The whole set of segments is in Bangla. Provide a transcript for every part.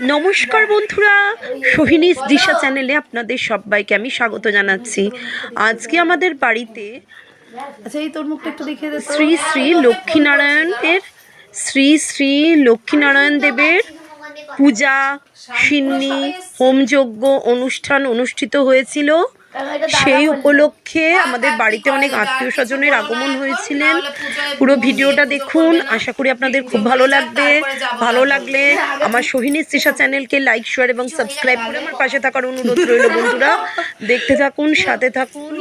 নমস্কার বন্ধুরা। সোহিনীস দিশা চ্যানেলে আপনাদের সবাইকে আমি স্বাগত জানাচ্ছি। আজকে আমাদের বাড়িতে আচ্ছা এই তোর মুখটা একটু দেখিয়ে দে শ্রী শ্রী লক্ষ্মীনারায়ণের শ্রী শ্রী লক্ষ্মীনারায়ণ দেবের পূজা সিন্নি হোমযজ্ঞ অনুষ্ঠান অনুষ্ঠিত হয়েছিল। সেই উপলক্ষে আমাদের বাড়িতে অনেক আত্মীয় স্বজনের আগমন হয়েছিলেন পুরো ভিডিওটা দেখুন। আশা করি আপনাদের খুব ভালো লাগবে। ভালো লাগলে আমার সোহিনী তৃষা চ্যানেলকে লাইক শেয়ার এবং সাবস্ক্রাইব করে আমার পাশে থাকার অনুরোধ রইল বন্ধুরা। দেখতে থাকুন সাথে থাকুন।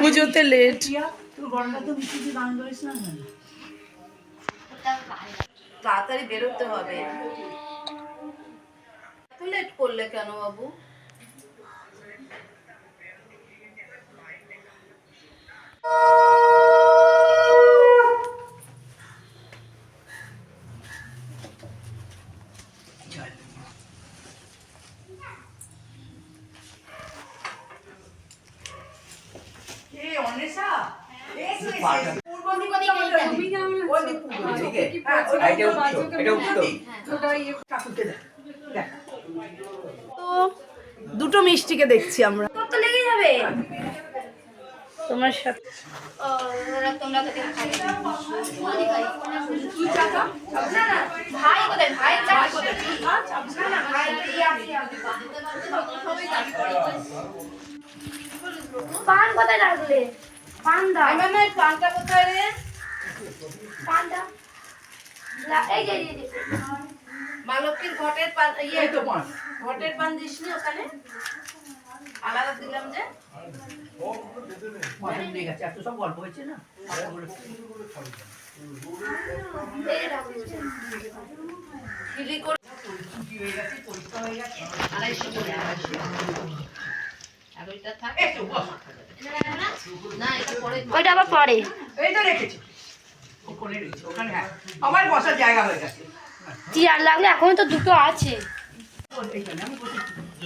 পুজোতে লেট তাড়াতাড়ি বেরোতে হবে। এত লেট করলে কেন বাবু? তো দুটো মিষ্টিকে দেখছি আমরা। তো লেগে যাবে তোমার সাথে। পান কোথায় রাখলে? পান দাও। আমার না এই পানটা কোথায় রে? পান দাও। লা- এই যে এই যে, এই যে। মা ঘটের পান ইয়ে ঘটের পান দিসনি ওখানে? আলাদা দিলাম যে? এই যে ঠাকুর বসে। খিলি করে না এটা পরে। ওইটা আবার পরে এইটা রেখেছি রেখেছি হ্যাঁ। আমার বসার জায়গা হয়ে গেছে। চেয়ার লাগলে এখন তো দুটো আছে।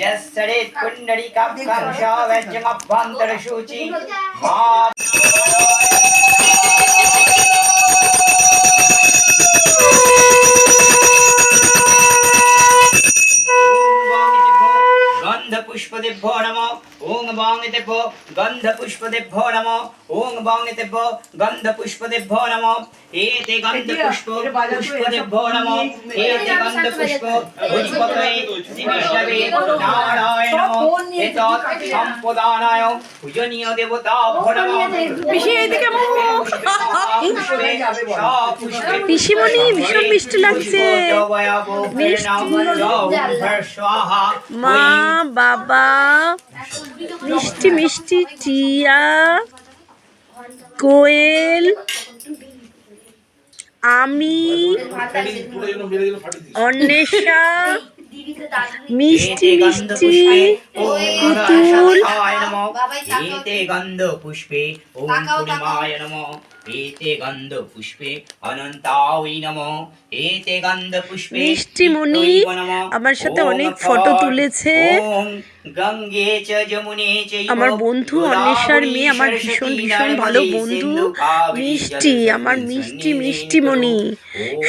যসরে কুণ্ডলিকাক্ষং শাবজ্যমভ্যন্তর সূচি মা গন্ধ পুষ্পদেভ্যো নম ওং বাংতেভ্যো গন্ধ পুষ্পদেভ্যো নম। ওং বাংতেভ্যো গন্ধ পুষ্পদেভ্যো নম। এতে গন্ধ পুষ্প পুষ্পদেভ্যো নম। এতে গন্ধ পুষ্প পুষ্পতে শ্রীবিষ্ণবে নারায়ণ এতৎ সম্পদানায় পূজনীয় দেবতা নম। পিসি এইদিকে পুষ্পে পিসিমণি ভীষণ মিষ্টি লাগছে। মা বাবা। মিষ্টি মিষ্টি টিয়া কোয়েল আমি অন্বেষা মিষ্টি মিষ্টি পুতুল। এতে গন্ধ পুষ্পে ওম পূর্ণিমায় নম। এতে গন্ধ পুষ্পে অনন্তাই নম। এতে গন্ধ পুষ্পে মিষ্টিমণি চিত্তৈব আমার সাথে অনেক ফটো তুলেছে। আমার বন্ধু অন্বেষার মেয়ে আমার ভীষণ ভীষণ ভালো বন্ধু। মিষ্টি আমার মিষ্টি মিষ্টি মণি।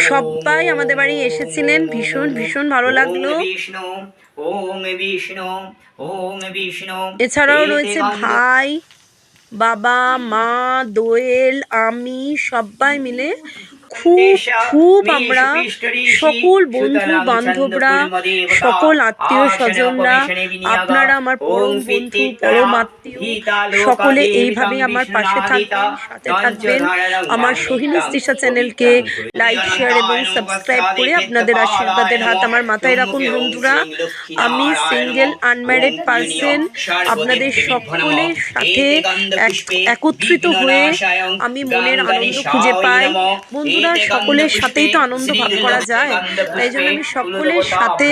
সবাই আমাদের বাড়ি এসেছিলেন। ভীষণ ভীষণ ভালো লাগল। এছাড়াও রয়েছে ভাই বাবা মা দোয়েল আমি সবাই মিলে খুব খুব আমরা সকল বন্ধু বান্ধবরা সকল আত্মীয় স্বজনরা আপনারা আমার পরম বন্ধু পরম আত্মীয় সকলে এইভাবে আমার পাশে থাকবেন সাথে থাকবেন। আমার সোহিনী তৃষা চ্যানেলকে লাইক শেয়ার এবং সাবস্ক্রাইব করে আপনাদের আশীর্বাদের হাত আমার মাথায় রাখুন বন্ধুরা। আমি সিঙ্গেল আনম্যারিড পার্সন আপনাদের সকলের সাথে এক- একত্রিত হয়ে আমি মনের আনন্দ খুঁজে পাই। বন্ধুরা বন্ধুরা সকলের সাথেই তো আনন্দ ভাগ করা যায়। তাই জন্য আমি সকলের সাথে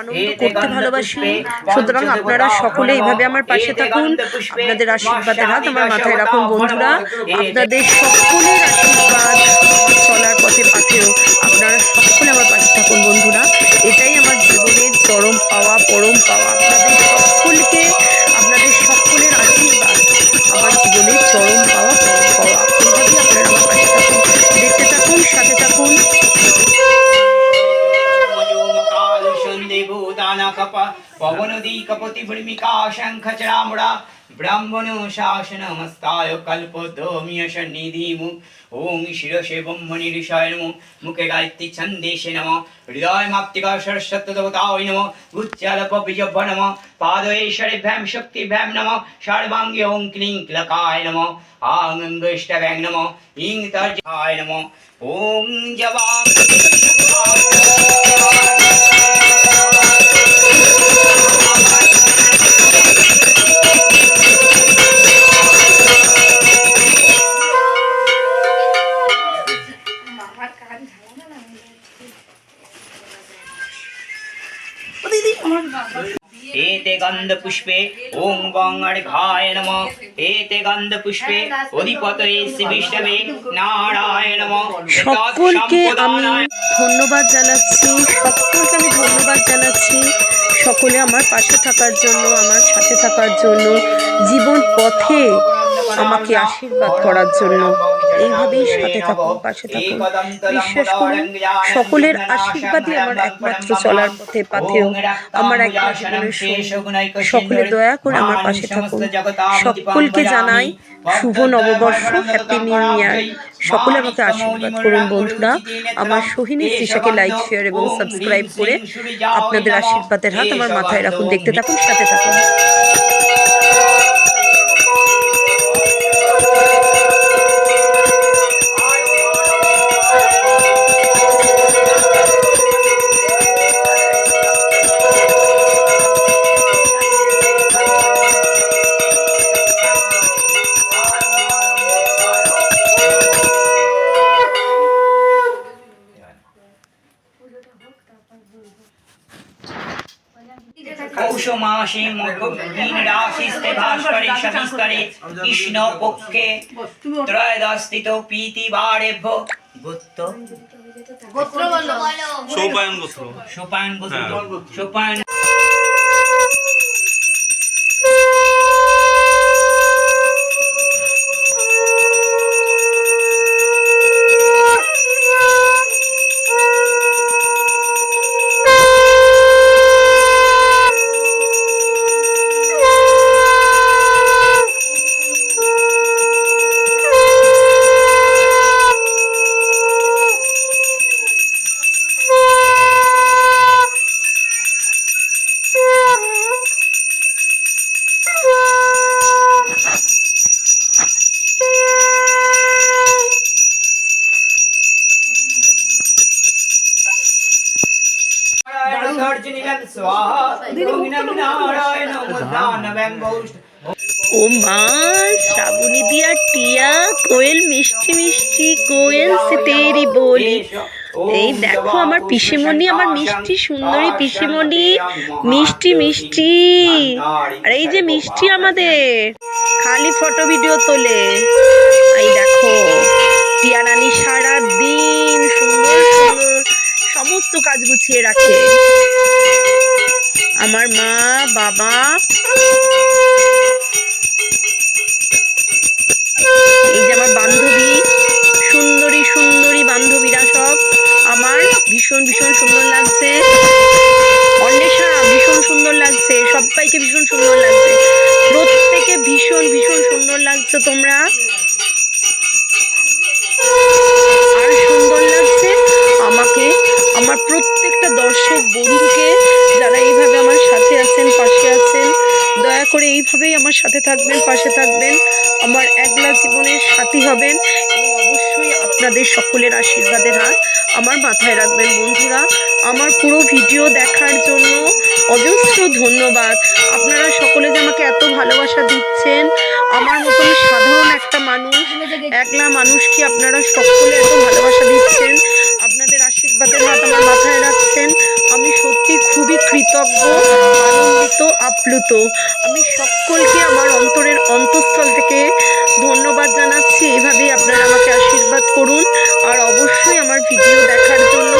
আনন্দ করতে ভালোবাসি। সুতরাং আপনারা সকলে এইভাবে আমার পাশে থাকুন। আপনাদের আশীর্বাদের হাত আমার মাথায় রাখুন বন্ধুরা। আপনাদের সকলের আশীর্বাদ চলার পথে পাথেও আপনারা সকলে আমার পাশে থাকুন বন্ধুরা। এটাই আমার জীবনের চরম পাওয়া পরম পাওয়া। আপনাদের সকলকে পবনদী কপতি ভূমিকা শঙ্খ চরামুড়া ব্রাহ্মণ শাসনমস্তায় কল্পদ্রমিয় সন্নিধিমু ওং শিরসে ব্রহ্মণি ঋষায় নমো মুখে গায়ত্রী ছন্দেশে নম হৃদয় মাপ্তিকা সরস্বতী দেবতায় নম উচ্চালপ বিজভ নম পাদয়েশ্বরেভ্যাম শক্তিভ্যাম নম সর্বাঙ্গে ওং ক্লিং ক্লকায় এতে গন্ধ পুষ্পে ওম গঙ্গার ঘায় নম। এতে গন্ধ পুষ্পে অধিপত এসে বিষ্ণবে নারায়ণ নম। সকলকে আমি ধন্যবাদ জানাচ্ছি সকলকে আমি ধন্যবাদ জানাচ্ছি। সকলে আমার পাশে থাকার জন্য আমার সাথে থাকার জন্য জীবন পথে আমাকে আশীর্বাদ করার জন্য। এইভাবেই সাথে থাকুন পাশে থাকুন। বিশ্বাস করুন সকলের আশীর্বাদই আমার একমাত্র চলার পথে পাথেও আমার একমাত্র জীবনের সঙ্গী। সকলে দয়া করে আমার পাশে থাকুন। সকলকে জানাই শুভ নববর্ষ হ্যাপি নিউ ইয়ার সকলে আমাকে আশীর্বাদ করুন বন্ধুরা। আমার সোহিনী তৃষাকে লাইক শেয়ার এবং সাবস্ক্রাইব করে আপনাদের আশীর্বাদের হাত আমার মাথায় রাখুন। দেখতে থাকুন সাথে থাকুন। মাসে দিন রাশিস্তে ভাস্করে সবিস্তরে কৃষ্ণ পক্ষে ত্রয়োদশিত প্রীতি বারেভ্য সোপায়ন গোত্র। বলো সৌপায়ন ও মা শ্রাবণী দিয়া টিয়া কোয়েল মিষ্টি মিষ্টি কোয়েল সে তেরি বলি। এই দেখো আমার পিসিমণি আমার মিষ্টি সুন্দরী পিসিমণি। মিষ্টি মিষ্টি। আর এই যে মিষ্টি আমাদের। খালি ফটো ভিডিও তোলে। এই দেখো টিয়া রানী সারা কাজ গুছিয়ে রাখে। আমার মা, বাবা। এই যে আমার বান্ধবী, সুন্দরী সুন্দরী বান্ধবীরা সব, আমার ভীষণ ভীষণ সুন্দর লাগছে। সাথী হবেন এবং অবশ্যই আপনাদের সকলের আশীর্বাদের হাত আমার মাথায় রাখবেন, বন্ধুরা। আমার পুরো ভিডিও দেখার জন্য অজস্র ধন্যবাদ। আপনারা সকলে যে আমাকে এত ভালোবাসা দিচ্ছেন, আমার মতন সাধারণ একটা মানুষ, একলা মানুষকে আপনারা সকলে এত ভালোবাসা দিচ্ছেন? আপনাদের আশীর্বাদের হাত আমার মাথায় রাখছেন। আমি সত্যি খুবই কৃতজ্ঞ, আনন্দিত, আপ্লুত। আমি সকলকে আমার অন্তরের অন্তঃস্থল থেকে ধন্যবাদ জানাচ্ছি। এভাবেই আপনারা আমাকে আশীর্বাদ করুন। আর অবশ্যই আমার ভিডিও দেখার জন্য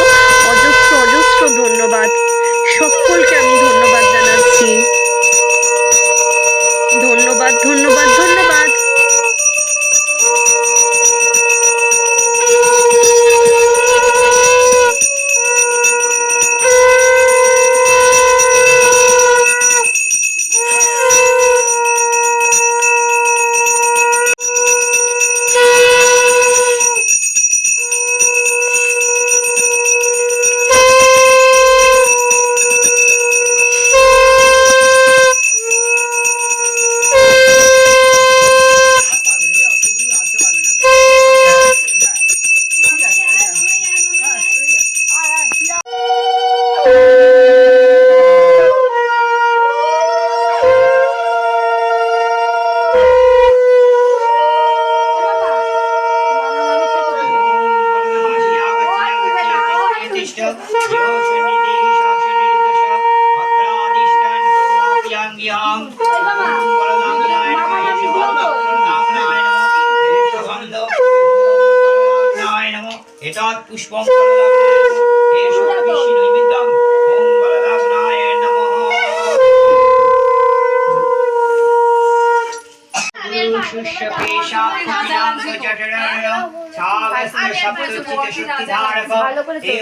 অজস্র অজস্র ধন্যবাদ। সকলকে আমি ধন্যবাদ জানাচ্ছি। ধন্যবাদ ধন্যবাদ ধন্যবাদ।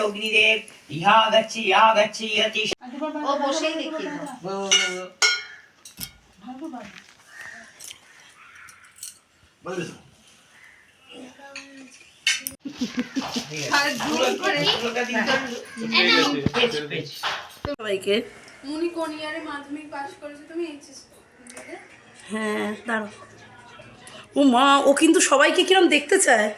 অগ্নিদেব ইহা গচ্ছি ইহা গচ্ছি অতি ও বসেই দেখিয়ে দাও সবাইকে। কোন ইয়ারে মাধ্যমিক পাস করেছে তুমি এইচএস হ্যাঁ দাঁড়ো ও মা ও কিন্তু সবাইকে কিরম দেখতে চায়?